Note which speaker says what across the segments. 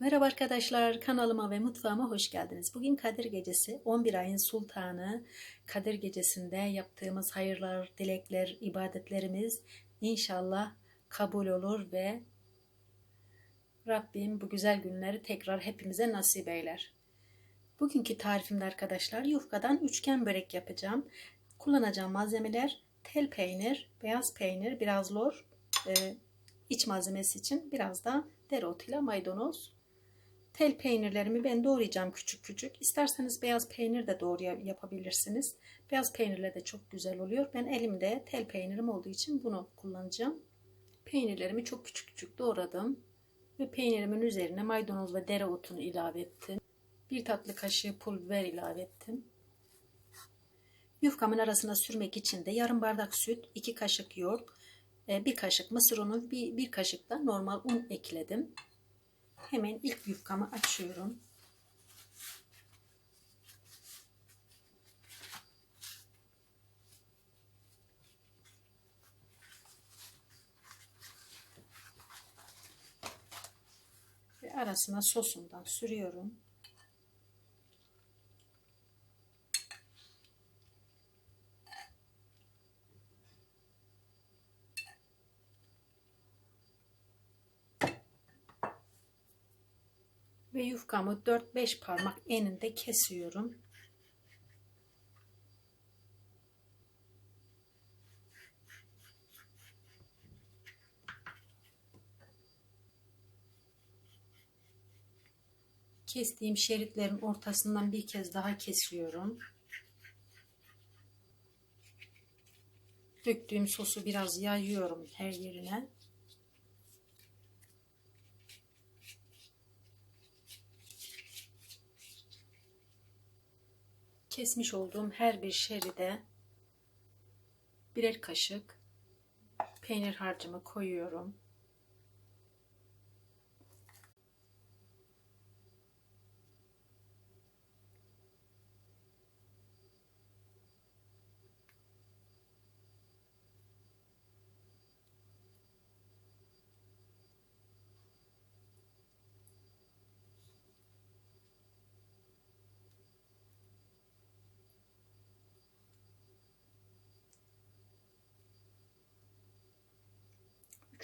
Speaker 1: Merhaba arkadaşlar, kanalıma ve mutfağıma hoş geldiniz. Bugün Kadir Gecesi, 11 ayın sultanı. Kadir Gecesi'nde yaptığımız hayırlar, dilekler, ibadetlerimiz inşallah kabul olur ve Rabbim bu güzel günleri tekrar hepimize nasip eyler. Bugünkü tarifimde arkadaşlar yufkadan üçgen börek yapacağım. Kullanacağım malzemeler tel peynir, beyaz peynir, biraz lor, e, iç malzemesi için biraz da dereotuyla maydanoz. Tel peynirlerimi ben doğrayacağım küçük küçük. İsterseniz beyaz peynir de doğru yapabilirsiniz. Beyaz peynirle de çok güzel oluyor. Ben elimde tel peynirim olduğu için bunu kullanacağım. Peynirlerimi çok küçük küçük doğradım. Ve peynirimin üzerine maydanoz ve dereotunu ilave ettim. Bir tatlı kaşığı pul biber ilave ettim. Yufkamın arasına sürmek için de yarım bardak süt, iki kaşık yoğurt, e, bir kaşık mısır unu, bir, bir kaşık da normal un ekledim. Hemen ilk yufkamı açıyorum. Ve arasına sosundan sürüyorum. Ve yufkamı 4-5 parmak eninde kesiyorum. Kestiğim şeritlerin ortasından bir kez daha kesiyorum. Döktüğüm sosu biraz yayıyorum her yerine. Kesmiş olduğum her bir şeride birer kaşık peynir harcımı koyuyorum.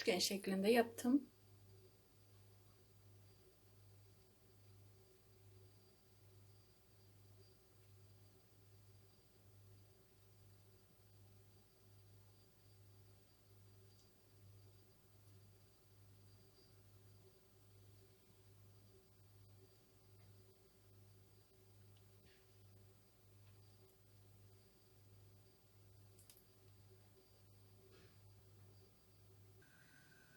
Speaker 1: Üçgen şeklinde yaptım.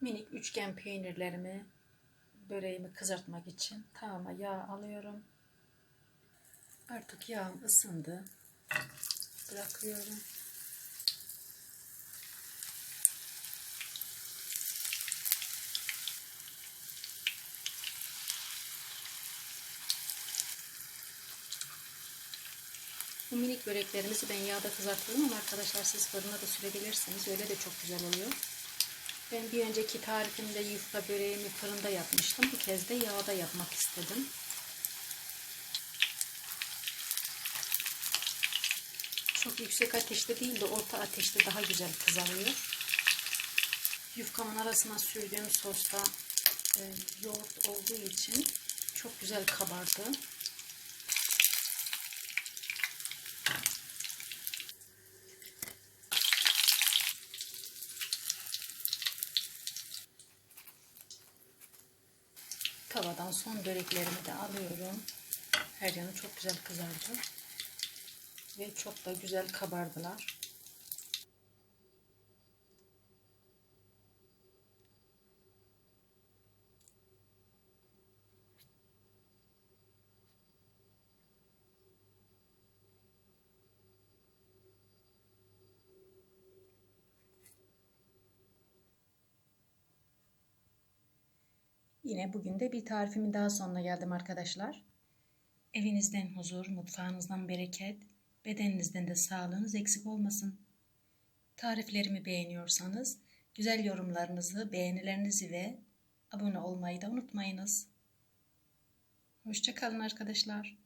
Speaker 1: Minik üçgen peynirlerimi böreğimi kızartmak için tavama yağ alıyorum. Artık yağım ısındı. Bırakıyorum. Bu minik böreklerimizi ben yağda kızartıyorum ama arkadaşlar siz fırına da sürebilirsiniz. Öyle de çok güzel oluyor. Ben bir önceki tarifimde yufka böreğimi fırında yapmıştım. Bu kez de yağda yapmak istedim. Çok yüksek ateşte değil de orta ateşte daha güzel kızarıyor. Yufkamın arasına sürdüğüm sosta e, yoğurt olduğu için çok güzel kabardı. Tavadan son böreklerimi de alıyorum. Her yanı çok güzel kızardı. Ve çok da güzel kabardılar. Yine bugün de bir tarifimin daha sonuna geldim arkadaşlar. Evinizden huzur, mutfağınızdan bereket, bedeninizden de sağlığınız eksik olmasın. Tariflerimi beğeniyorsanız güzel yorumlarınızı, beğenilerinizi ve abone olmayı da unutmayınız. Hoşçakalın arkadaşlar.